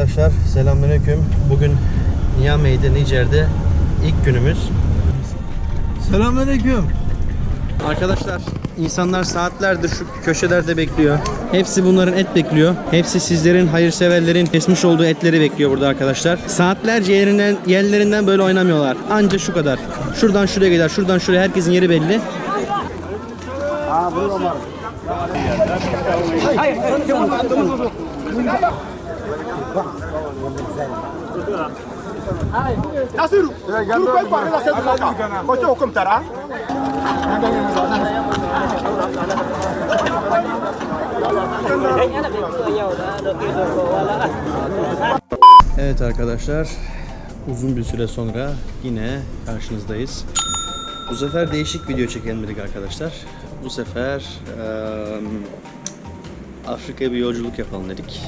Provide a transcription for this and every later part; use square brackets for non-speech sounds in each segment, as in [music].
arkadaşlar, selamünaleyküm. Bugün Niamey'de, Nijer'de ilk günümüz. Selamünaleyküm. Arkadaşlar, insanlar saatlerdir şu köşelerde bekliyor. Hepsi bunların et bekliyor. Hepsi sizlerin, hayırseverlerin kesmiş olduğu etleri bekliyor burada arkadaşlar. Saatlerce yerinden, yerlerinden böyle oynamıyorlar. Anca şu kadar. Şuradan şuraya gider, şuradan şuraya herkesin yeri belli. Nasiru, tu peux Evet arkadaşlar, uzun bir süre sonra yine karşınızdayız. Bu sefer değişik video çekelim dedik arkadaşlar. Bu sefer eee Afrika'ya bir yolculuk yapalım dedik.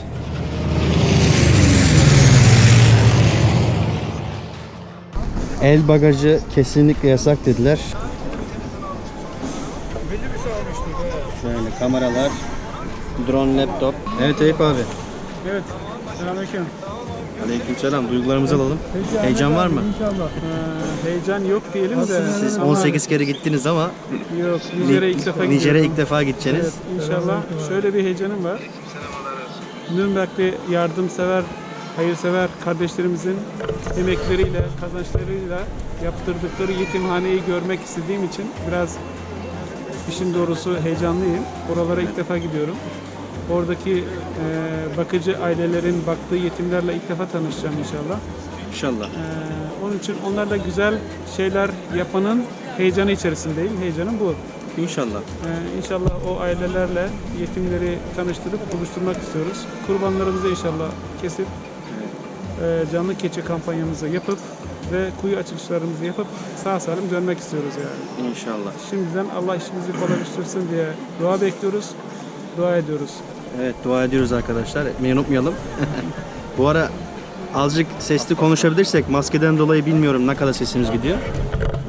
El bagajı kesinlikle yasak dediler. Şöyle kameralar, drone laptop. Evet Eyüp abi. Evet. Selamünaleyküm. Aleykümselam. Duygularımızı alalım. Heyecan var mı? İnşallah. Ee, heyecan yok diyelim de. Siz ama 18 kere gittiniz ama Yok. Nijer'e ilk defa Nijer'e gidiyorum. ilk defa gideceksiniz. Evet, inşallah. Şöyle bir heyecanım var. Nürnberg'de yardımsever, hayırsever kardeşlerimizin emekleriyle, kazançlarıyla yaptırdıkları yetimhaneyi görmek istediğim için biraz işin doğrusu heyecanlıyım. Oralara ilk defa gidiyorum. Oradaki e, bakıcı ailelerin baktığı yetimlerle ilk defa tanışacağım inşallah. İnşallah. Ee, onun için onlarla güzel şeyler yapanın heyecanı içerisindeyim. Heyecanım bu. İnşallah. Ee, inşallah o ailelerle yetimleri tanıştırıp buluşturmak istiyoruz. Kurbanlarımızı inşallah kesip e, canlı keçi kampanyamızı yapıp ve kuyu açılışlarımızı yapıp sağ salim dönmek istiyoruz yani. İnşallah. Şimdiden Allah işimizi kolaylaştırsın diye dua bekliyoruz. Dua ediyoruz. Evet dua ediyoruz arkadaşlar. Etmeyi unutmayalım. [laughs] Bu ara azıcık sesli konuşabilirsek maskeden dolayı bilmiyorum ne kadar sesimiz gidiyor.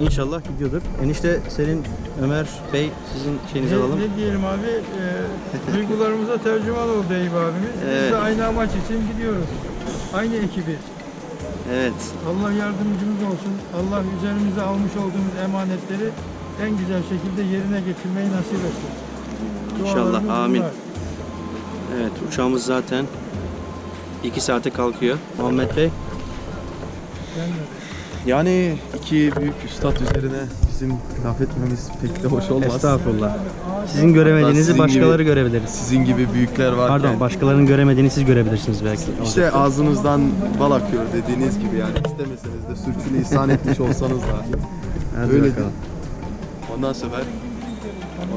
İnşallah gidiyordur. Enişte senin Ömer Bey sizin şeyinizi alalım. Ne, diyelim abi, e, duygularımıza tercüman oldu Eyüp abimiz. Biz Evet. de aynı amaç için gidiyoruz. Aynı ekibi. Evet. Allah yardımcımız olsun. Allah üzerimize almış olduğumuz emanetleri en güzel şekilde yerine getirmeyi nasip etsin. İnşallah. Dualarımız Amin. bunlar. Evet uçağımız zaten 2 saate kalkıyor. Muhammed Bey. Yani iki büyük üstad üzerine bizim laf etmemiz pek de hoş olmaz. Estağfurullah. Sizin göremediğinizi Sizin başkaları gibi- görebiliriz. Sizin gibi büyükler varken. Pardon başkalarının göremediğini siz görebilirsiniz belki. İşte ağzınızdan bal akıyor dediğiniz gibi yani istemeseniz de sürçülisan etmiş olsanız dahi. Hadi Öyle bakalım. Ondan sonra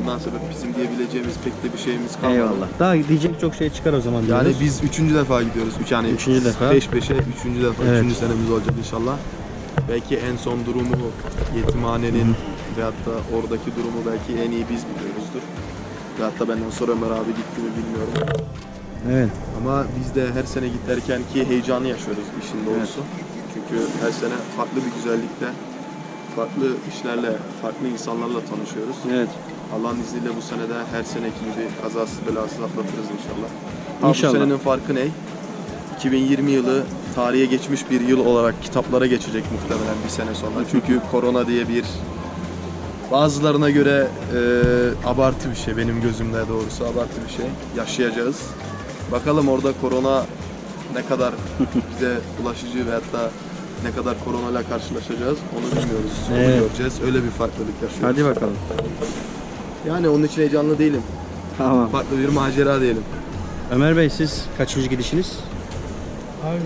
ondan sonra bizim diyebileceğimiz pek de bir şeyimiz kalmadı. Eyvallah. Daha diyecek çok şey çıkar o zaman Yani diyoruz. biz üçüncü defa gidiyoruz. Üç, yani Üçüncü defa. Peş peşe üçüncü defa, Evet. üçüncü senemiz olacak inşallah. Belki en son durumu yetimhanenin veyahut da oradaki durumu belki en iyi biz biliyoruzdur. Veyahut da benden sonra Ömer abi gitti mi bilmiyorum. Evet. Ama biz de her sene giderken ki heyecanı yaşıyoruz işin doğrusu. Çünkü her sene farklı bir güzellikte, farklı işlerle, farklı insanlarla tanışıyoruz. Evet. Allah'ın izniyle bu sene de her seneki gibi kazasız belasız atlatırız inşallah. Ha, İnşallah. Bu senenin farkı ne? 2020 yılı tarihe geçmiş bir yıl olarak kitaplara geçecek muhtemelen bir sene sonra. Çünkü korona diye bir bazılarına göre e, abartı bir şey benim gözümde doğrusu abartı bir şey yaşayacağız. Bakalım orada korona ne kadar bize bulaşıcı veyahut da ne kadar koronayla karşılaşacağız onu bilmiyoruz. Onu Evet. göreceğiz. Öyle bir farklılık yaşıyoruz. Hadi bakalım. Yani onun için heyecanlı değilim. Tamam. Farklı bir macera diyelim. Ömer Bey siz kaçıncı gidişiniz? Abi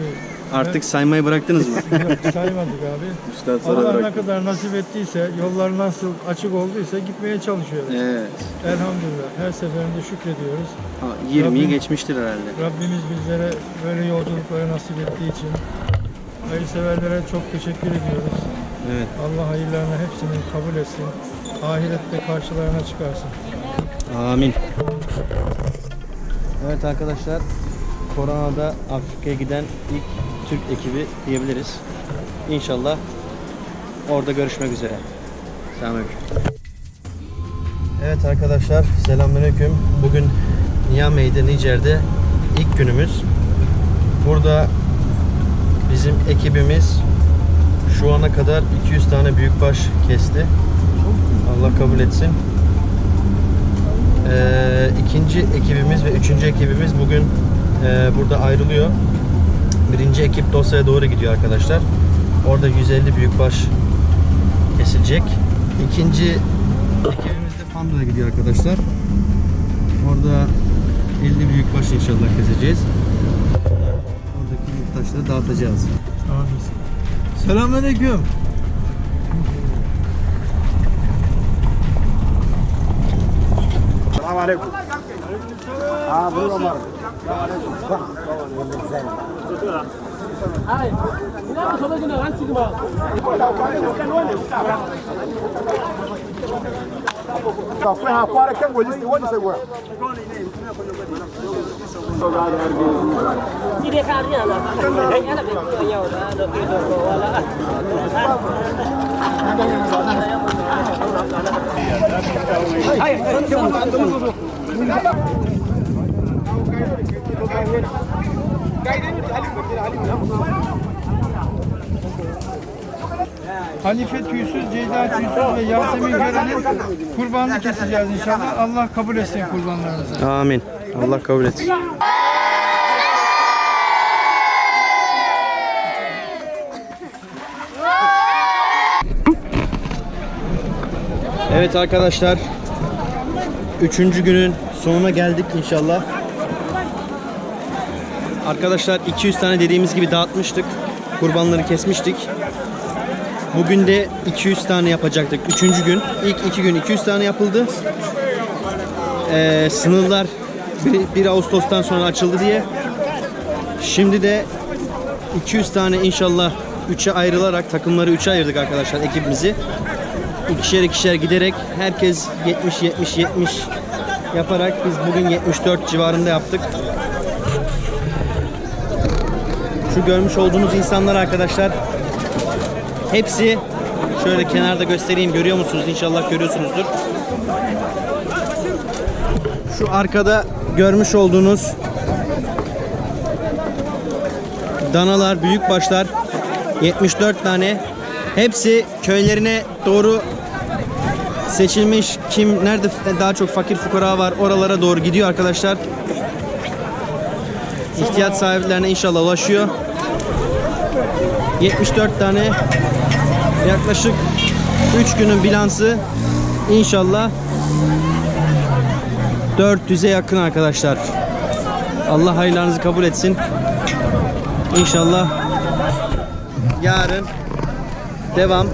Artık saymayı bıraktınız mı? [laughs] yok, saymadık abi. Üçten sonra Allah ne kadar nasip ettiyse, yollar nasıl açık olduysa gitmeye çalışıyoruz. evet. Elhamdülillah. Her seferinde şükrediyoruz. Ha, 20'yi Rabbim- geçmiştir herhalde. Rabbimiz bizlere böyle yolculukları nasip ettiği için hayırseverlere çok teşekkür ediyoruz. Evet. Allah hayırlarını hepsini kabul etsin. Ahirette karşılarına çıkarsın. Amin. Evet arkadaşlar, koronada Afrika'ya giden ilk Türk ekibi diyebiliriz. İnşallah orada görüşmek üzere. Selamünaleyküm. Evet arkadaşlar, selamünaleyküm. Bugün Niamey'de, Nijer'de ilk günümüz. Burada bizim ekibimiz şu ana kadar 200 tane büyükbaş kesti. Allah kabul etsin. Ee, ikinci ekibimiz ve üçüncü ekibimiz bugün e, burada ayrılıyor. Birinci ekip dosyaya doğru gidiyor arkadaşlar. Orada 150 büyükbaş kesilecek. İkinci ekibimiz de Pando'ya gidiyor arkadaşlar. Orada 50 büyükbaş inşallah keseceğiz. Oradaki büyüktaşları dağıtacağız. Selamünaleyküm. Selamun Aleyküm. Ha buyurun var. Aleyküm. Akwai não kyan não sai wani sai gwa. Ni dai ka riya na. Dan yana da kiyon yau da da Hanife tüysüz, Ceyda tüysüz ve Yasemin Gören'in kurbanını keseceğiz inşallah. Allah kabul etsin kurbanlarınızı. Amin. Allah kabul etsin. Evet arkadaşlar. Üçüncü günün sonuna geldik inşallah. Arkadaşlar 200 tane dediğimiz gibi dağıtmıştık. Kurbanları kesmiştik. Bugün de 200 tane yapacaktık. Üçüncü gün. İlk iki gün 200 tane yapıldı. Ee, sınırlar 1, 1 Ağustos'tan sonra açıldı diye. Şimdi de 200 tane inşallah 3'e ayrılarak takımları 3'e ayırdık arkadaşlar ekibimizi. İkişer ikişer giderek herkes 70 70 70 yaparak biz bugün 74 civarında yaptık. Şu görmüş olduğunuz insanlar arkadaşlar hepsi şöyle kenarda göstereyim görüyor musunuz? İnşallah görüyorsunuzdur. Şu arkada görmüş olduğunuz danalar, büyükbaşlar 74 tane. Hepsi köylerine doğru seçilmiş. Kim nerede daha çok fakir fukara var oralara doğru gidiyor arkadaşlar. İhtiyaç sahiplerine inşallah ulaşıyor. 74 tane yaklaşık 3 günün bilansı inşallah 400'e yakın arkadaşlar. Allah hayırlarınızı kabul etsin. İnşallah yarın devam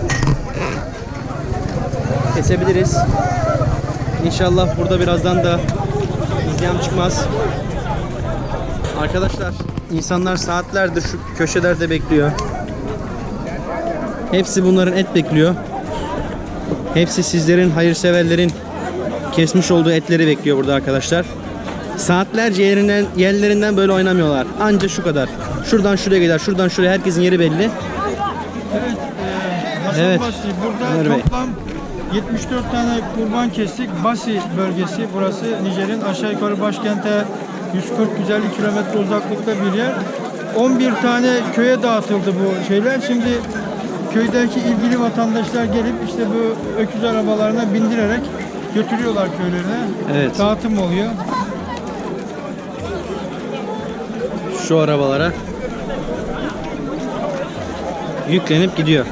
kesebiliriz. İnşallah burada birazdan da izleyen çıkmaz. Arkadaşlar insanlar saatlerdir şu köşelerde bekliyor. Hepsi bunların et bekliyor. Hepsi sizlerin hayırseverlerin kesmiş olduğu etleri bekliyor burada arkadaşlar. Saatlerce yerinden, yerlerinden böyle oynamıyorlar. Anca şu kadar. Şuradan şuraya gider, şuradan şuraya herkesin yeri belli. Hasan Evet. Basi, burada Ömer Bey. toplam 74 tane kurban kestik. Basi bölgesi burası Nijer'in aşağı yukarı başkente 140-150 kilometre uzaklıkta bir yer. 11 tane köye dağıtıldı bu şeyler. Şimdi köydeki ilgili vatandaşlar gelip işte bu öküz arabalarına bindirerek götürüyorlar köylerine. Evet. Dağıtım oluyor. Şu arabalara yüklenip gidiyor.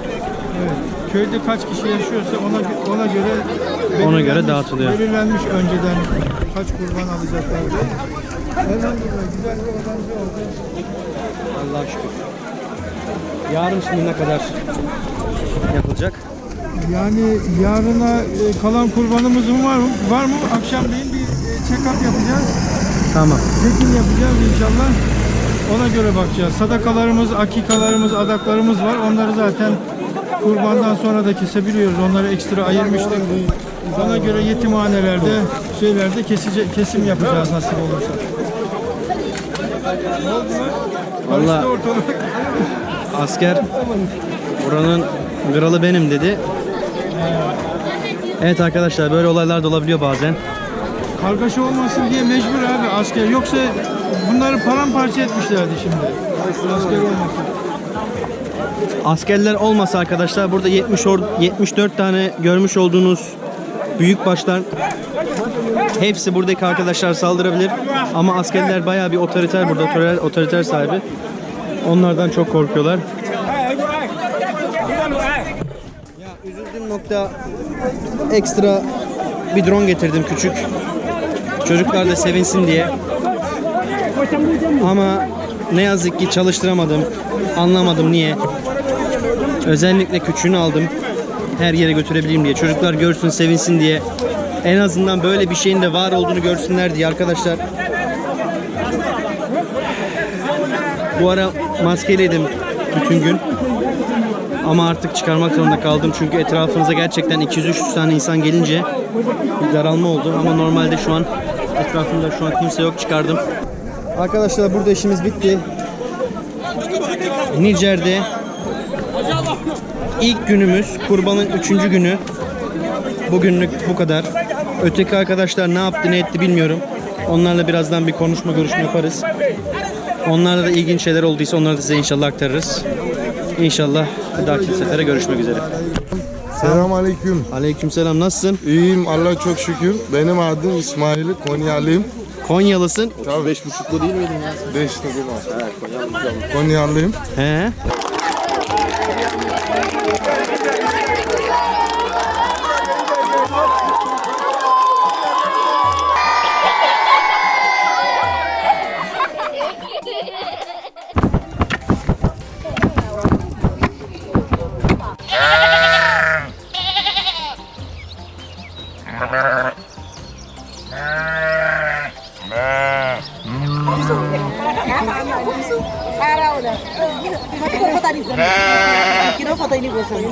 Evet. Köyde kaç kişi yaşıyorsa ona ona göre Ona göre dağıtılıyor. Belirlenmiş önceden kaç kurban alacaklar diye. Elhamdülillah güzel bir organize oldu. Allah'a şükür. Yarın şimdi ne kadar yapılacak? Yani yarına e, kalan kurbanımız mı var mı? Var mı? Akşamleyin bir e, check-up yapacağız. Tamam. Çekim yapacağız inşallah. Ona göre bakacağız. Sadakalarımız, akikalarımız, adaklarımız var. Onları zaten kurbandan sonra da kesebiliyoruz. Onları ekstra ayırmıştık. Ona göre yetimhanelerde, şeylerde kesice, kesim yapacağız nasip olursa. Ortalık. Asker buranın kralı benim dedi. Evet arkadaşlar böyle olaylar da olabiliyor bazen. Kargaşa olmasın diye mecbur abi asker. Yoksa bunları paramparça etmişlerdi şimdi. Asker olmasın. Askerler olmasa arkadaşlar burada 70 or 74 tane görmüş olduğunuz büyük başlar hepsi buradaki arkadaşlar saldırabilir. Ama askerler bayağı bir otoriter burada otoriter, otoriter sahibi. Onlardan çok korkuyorlar. Ya üzüldüğüm nokta ekstra bir drone getirdim küçük. Çocuklar da sevinsin diye. Ama ne yazık ki çalıştıramadım. Anlamadım niye. Özellikle küçüğünü aldım. Her yere götürebileyim diye. Çocuklar görsün, sevinsin diye. En azından böyle bir şeyin de var olduğunu görsünler diye arkadaşlar. Bu ara maskeliydim bütün gün. Ama artık çıkarmak zorunda kaldım. Çünkü etrafınıza gerçekten 200-300 tane insan gelince bir daralma oldu. Ama normalde şu an etrafımda şu an kimse yok çıkardım. Arkadaşlar burada işimiz bitti. Nijer'de ilk günümüz kurbanın üçüncü günü. Bugünlük bu kadar. Öteki arkadaşlar ne yaptı ne etti bilmiyorum. Onlarla birazdan bir konuşma görüşme yaparız. Onlarla da ilginç şeyler olduysa onları da size inşallah aktarırız. İnşallah bir dahaki sefere görüşmek üzere. Selamünaleyküm. Aleykümselam nasılsın? İyiyim Allah çok şükür. Benim adım İsmail Konyalıyım. Konyalısın. Tabii beş buçuklu değil miydin ya? Beşte bir var. Konyalıyım. He. Kira foto ini bosan.